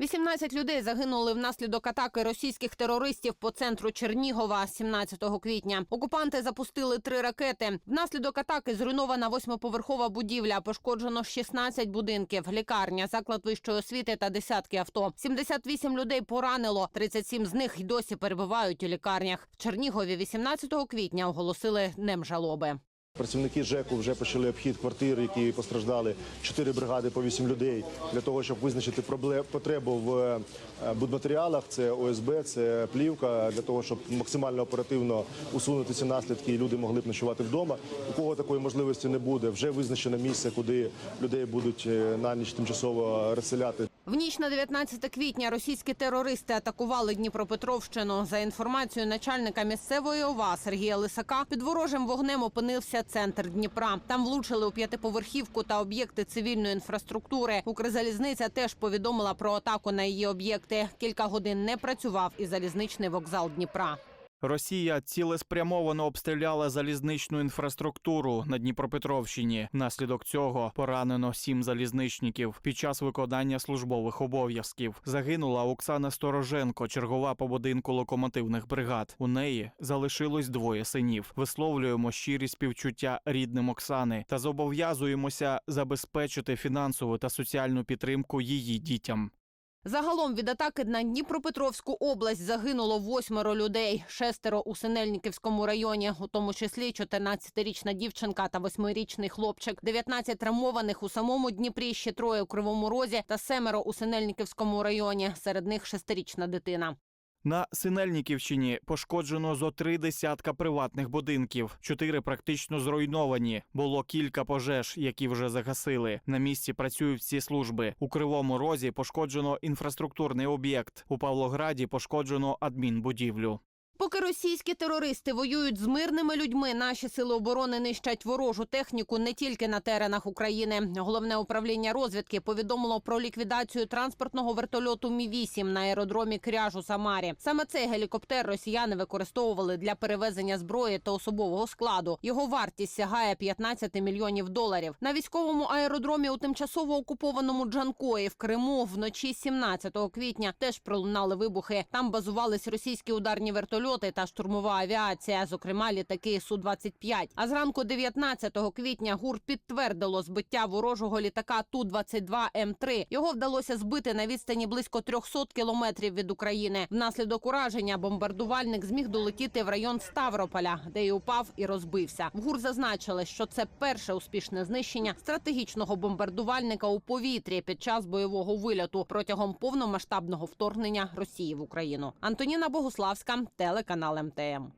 18 людей загинули внаслідок атаки російських терористів по центру Чернігова 17 квітня. Окупанти запустили три ракети. Внаслідок атаки зруйнована восьмиповерхова будівля. Пошкоджено 16 будинків, лікарня, заклад вищої освіти та десятки авто. 78 людей поранило. 37 з них й досі перебувають у лікарнях. В Чернігові 18 квітня оголосили днем жалоби. Працівники ЖЕКу вже почали обхід квартир, які постраждали. Чотири бригади по вісім людей для того, щоб визначити потребу в е, будматеріалах. Це ОСБ, це плівка, для того, щоб максимально оперативно усунути ці наслідки, і люди могли б ночувати вдома. У кого такої можливості не буде, вже визначено місце, куди людей будуть е, на ніч тимчасово розселяти. В ніч на 19 квітня російські терористи атакували Дніпропетровщину. За інформацією начальника місцевої ОВА Сергія Лисака, під ворожим вогнем опинився центр Дніпра. Там влучили у п'ятиповерхівку та об'єкти цивільної інфраструктури. Укрзалізниця теж повідомила про атаку на її об'єкти. Кілька годин не працював і залізничний вокзал Дніпра. Росія цілеспрямовано обстріляла залізничну інфраструктуру на Дніпропетровщині. Внаслідок цього поранено сім залізничників під час виконання службових обов'язків. Загинула Оксана Стороженко, чергова по будинку локомотивних бригад. У неї залишилось двоє синів. Висловлюємо щирі співчуття рідним Оксани та зобов'язуємося забезпечити фінансову та соціальну підтримку її дітям. Загалом від атаки на Дніпропетровську область загинуло восьмеро людей, шестеро у Синельниківському районі, у тому числі 14-річна дівчинка та восьмирічний хлопчик, 19 травмованих у самому Дніпрі, ще троє у Кривому Розі та семеро у Синельниківському районі. Серед них шестирічна дитина. На Синельниківщині пошкоджено зо три десятка приватних будинків. Чотири практично зруйновані. Було кілька пожеж, які вже загасили. На місці працюють всі служби. У Кривому Розі пошкоджено інфраструктурний об'єкт. У Павлограді пошкоджено адмінбудівлю. Поки російські терористи воюють з мирними людьми, наші сили оборони нищать ворожу техніку не тільки на теренах України. Головне управління розвідки повідомило про ліквідацію транспортного вертольоту Мі 8 на аеродромі Кряж у Самарі. Саме цей гелікоптер росіяни використовували для перевезення зброї та особового складу. Його вартість сягає 15 мільйонів доларів. На військовому аеродромі у тимчасово окупованому Джанкої в Криму вночі 17 квітня теж пролунали вибухи. Там базувались російські ударні вертольоти та штурмова авіація, зокрема літаки су 25 А зранку 19 квітня ГУР підтвердило збиття ворожого літака ту 22 М 3 Його вдалося збити на відстані близько 300 кілометрів від України. Внаслідок ураження бомбардувальник зміг долетіти в район Ставрополя, де й упав і розбився. В ГУР зазначили, що це перше успішне знищення стратегічного бомбардувальника у повітрі під час бойового вильоту протягом повномасштабного вторгнення Росії в Україну. Антоніна Богуславська, телеканал МТМ.